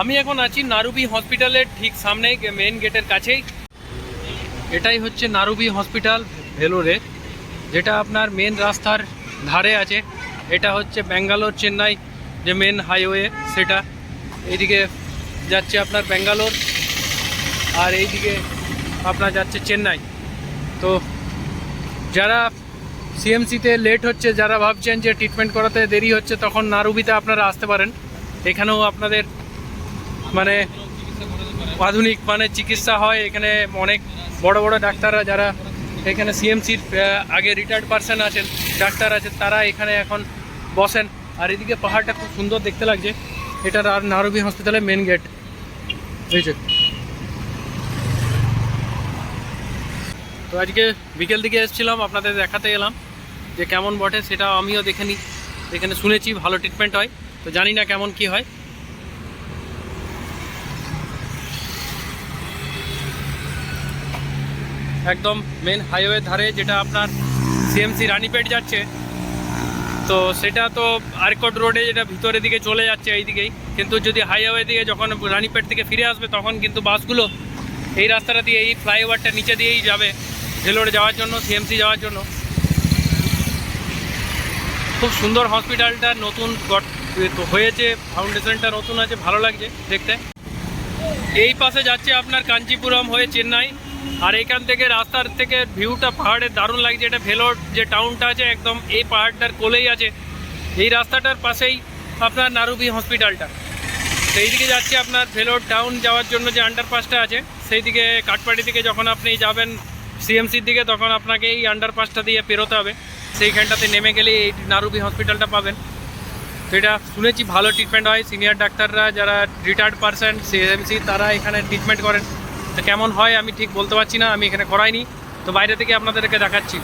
আমি এখন আছি নারুবি হসপিটালের ঠিক সামনেই মেন গেটের কাছেই। এটাই হচ্ছে নারুবি হসপিটাল ভেলোরে যেটা আপনার মেন রাস্তার ধারে আছে। এটা হচ্ছে ব্যাঙ্গালোর চেন্নাই, যে মেন হাইওয়ে সেটা। এইদিকে যাচ্ছে আপনার ব্যাঙ্গালোর, আর এইদিকে আপনার যাচ্ছে চেন্নাই। তো যারা সিএমসিতে লেট হচ্ছে, যারা ভাবছেন যে ট্রিটমেন্ট করাতে দেরি হচ্ছে, তখন নারুবিতে আপনারা আসতে পারেন। এখানেও আপনাদের মানে আধুনিক মানে চিকিৎসা হয়। এখানে অনেক বড় বড় ডাক্তাররা যারা এখানে সিএমসির আগে রিটায়ার্ড পার্সন আছেন, ডাক্তার আছেন, তারা এখানে এখন বসেন। আর এদিকে পাহাড়টা খুব সুন্দর দেখতে লাগছে। এটা আর নারবি হসপিটালের মেন গেট বুঝেছে তো আজকে বিকেল দিকে এসেছিলাম, আপনাদের দেখাতে এলাম যে কেমন বটে সেটা আমিও দেখে নিই। এখানে শুনেছি, ভালো ট্রিটমেন্ট হয়। তো জানি না কেমন কি হয়। একদম মেন হাইওয়ে ধারে যেটা আপনার সিএমসি রানীপেট যাচ্ছে। তো সেটা তো আরকট রোডে যেটা ভিতরের দিকে চলে যাচ্ছে এই দিকেই কিন্তু যদি হাইওয়ে দিকে যখন রানীপেট থেকে ফিরে আসবে, তখন কিন্তু বাসগুলো এই রাস্তাটা দিয়ে, এই ফ্লাইওভারটা নিচে দিয়েই যাবে ভেলোরে যাওয়ার জন্য সিএমসি যাওয়ার জন্য। খুব সুন্দর হসপিটালটা নতুন হয়েছে ফাউন্ডেশনটা নতুন আছে, ভালো লাগছে দেখতে। এই পাশে যাচ্ছে আপনার কাঞ্চিপুরম হয়ে চেন্নাই। আর এখান থেকে রাস্তার থেকে ভিউটা পাহাড়ের দারুণ লাগছে। এটা ভেলোর যে টাউনটা আছে, একদম এই পাহাড়টার কোলেই আছে। এই রাস্তাটার পাশেই আপনার নারুবি হসপিটালটা সেই দিকে যাচ্ছে আপনার ভেলোর টাউন যাওয়ার জন্য যে আন্ডারপাসটা আছে সেই দিকে কাঠপাটি দিকে যখন আপনি যাবেন সিএমসির দিকে, তখন আপনাকে এই আন্ডারপাসটা দিয়ে পেরোতে হবে। সেইখানটাতে নেমে গেলে এই নারুবি হসপিটালটা পাবেন। তো এটা শুনেছি ভালো ট্রিটমেন্ট হয়। সিনিয়র ডাক্তাররা যারা রিটায়ার্ড পারসন সিএমসি তারা এখানে ট্রিটমেন্ট করেন। তো কেমন হয় আমি ঠিক বলতে পারছি না, আমি এখানে করাইনি। তো বাইরে থেকে আপনাদেরকে দেখাচ্ছি।